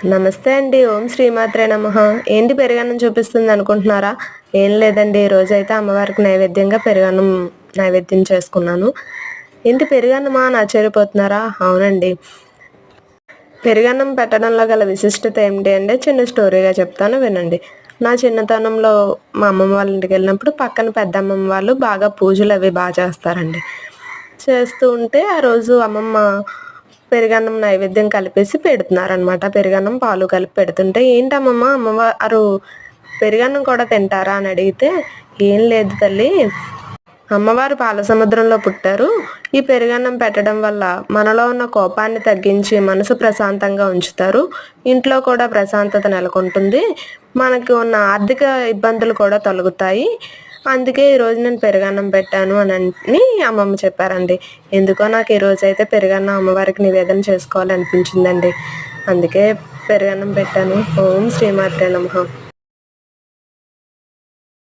నమస్తే అండి ఓం శ్రీమాత్రే నమ. ఏంటి పెరుగన్నం చూపిస్తుంది అనుకుంటున్నారా? ఏం లేదండి ఈ అయితే అమ్మవారికి నైవేద్యంగా పెరుగన్నం నైవేద్యం చేసుకున్నాను. ఏంటి పెరుగన్నమా అని ఆశ్చర్యపోతున్నారా? అవునండి. పెరుగన్నం పెట్టడంలో గల విశిష్టత ఏమిటి అంటే చిన్న స్టోరీగా చెప్తాను వినండి. నా చిన్నతనంలో మా అమ్మమ్మ వాళ్ళ ఇంటికి వెళ్ళినప్పుడు పక్కన పెద్ద అమ్మమ్మ వాళ్ళు బాగా పూజలు అవి బాగా చేస్తారండి. చేస్తూ ఉంటే ఆ రోజు అమ్మమ్మ పెరుగన్నం నైవేద్యం కలిపేసి పెడుతున్నారనమాట పెరుగన్నం పాలు కలిపి పెడుతుంటే ఏంటమ్మమ్మ అమ్మవారు పెరుగన్నం కూడా తింటారా అని అడిగితే ఏం లేదు తల్లి. అమ్మవారు పాల సముద్రంలో పుట్టారు. ఈ పెరుగన్నం పెట్టడం వల్ల మనలో ఉన్న కోపాన్ని తగ్గించి మనసు ప్రశాంతంగా ఉంచుతారు. ఇంట్లో కూడా ప్రశాంతత నెలకొంటుంది. మనకు ఉన్న ఆర్థిక ఇబ్బందులు కూడా తొలగుతాయి. అందుకే ఈరోజు నేను పెరుగన్నం పెట్టాను అని అని అమ్మమ్మ చెప్పారండి. ఎందుకో నాకు ఈరోజు అయితే పెరుగన్నం అమ్మవారికి నివేదన చేసుకోవాలనిపించిందండి. అందుకే పెరుగన్నం పెట్టాను. ఓం శ్రీమాత్రే నమ.